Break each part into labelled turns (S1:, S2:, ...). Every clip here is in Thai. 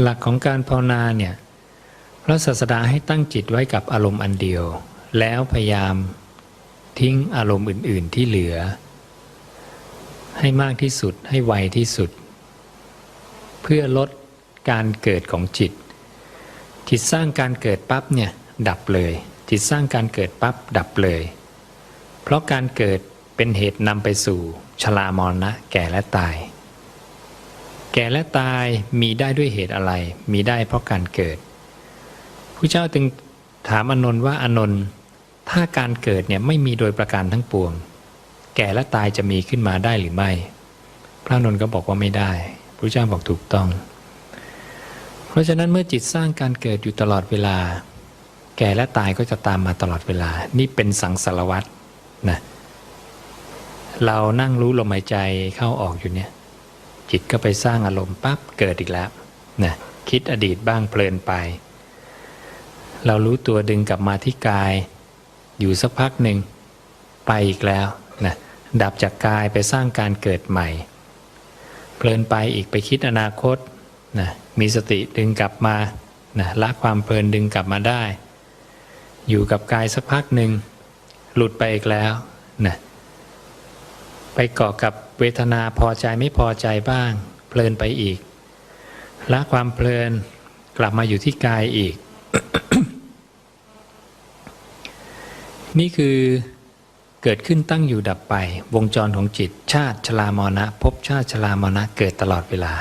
S1: หลักของการภาวนาเนี่ยพระศาสดาให้ตั้งจิตไว้กับอารมณ์อันเดียว แล้วพยายามทิ้งอารมณ์อื่น ๆ ที่เหลือ ให้มากที่สุดให้ไวที่สุด เพื่อลดการเกิดของจิต จิตสร้างการเกิดปั๊บเนี่ยดับเลย จิตสร้างการเกิดปั๊บดับเลย เพราะการเกิดเป็นเหตุนำไปสู่ชรามรณะแก่และตาย แก่และตายมีได้ด้วยเหตุอะไร มีได้เพราะการเกิดผู้เจ้าจึงถามอนนท์ว่าอนนท์ถ้าการเกิดเนี่ยไม่มีโดยประการทั้งปวง แก่และตายจะมีขึ้นมาได้หรือไม่ พระนนท์ก็บอกว่าไม่ได้พระเจ้าบอกถูกต้อง เพราะฉะนั้นเมื่อจิตสร้างการเกิดอยู่ตลอดเวลา แก่และตายก็จะตามมาตลอดเวลา นี่เป็นสังสารวัตรนะเรานั่งรู้ลมหายใจเข้าออกอยู่เนี่ย จิตก็ไปสร้างอารมณ์ปั๊บเกิดอีกแล้วนะคิดอดีตบ้างเพลินไป เรารู้ตัวดึงกลับมาที่กาย อยู่สักพักหนึ่งไปอีกแล้วนะดับจากกายไปสร้างการเกิดใหม่ เพลินไปอีกไปคิดอนาคตนะมีสติดึงกลับมานะละความเพลินดึงกลับมาได้ อยู่กับกายสักพักหนึ่งหลุดไปอีกแล้วนะไปเกาะกับ เวทนาพอใจไม่พอใจบ้าง เพลินไปอีกละความเพลินกลับมาอยู่ที่กายอีก นี่คือเกิดขึ้นตั้งอยู่ดับไป วงจรของจิต ชาติชรามรณะภพชาติชรามรณะเกิดตลอดเวลา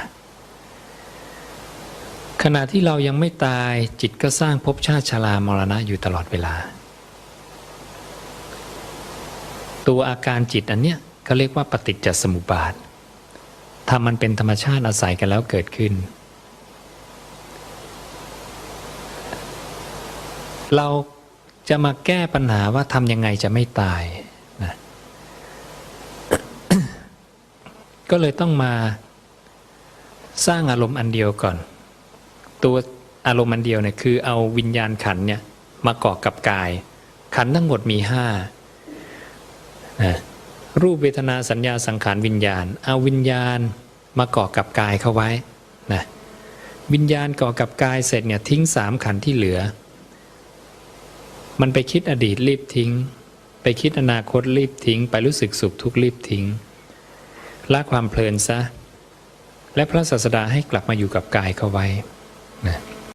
S1: ขณะที่เรายังไม่ตายจิตก็สร้างภพชาติชรามรณะอยู่ตลอดเวลา ตัวอาการจิตอันเนี้ย เขาเรียกว่าปฏิจจสมุปบาททำมันเป็นธรรมชาติอาศัยกันแล้วเกิดขึ้น เราจะมาแก้ปัญหาว่าทำยังไงจะไม่ตายนะก็เลยต้องมาสร้างอารมณ์อันเดียวก่อน ตัวอารมณ์อันเดียวเนี่ยคือเอาวิญญาณขันเนี่ยมาเกาะกับกาย ขันทั้งหมดมีห้านะ รูปเวทนาสัญญาสังขารวิญญาณ เอาวิญญาณมาเกาะกับกายเข้าไว้นะวิญญาณเกาะกับกายเสร็จเนี่ยทิ้งสามขันที่เหลือ มันไปคิดอดีตรีบทิ้ง ไปคิดอนาคตรีบทิ้ง ไปรู้สึกสุขทุกข์รีบทิ้งละความเพลินซะ และพระศาสดาให้กลับมาอยู่กับกายเข้าไว้นะ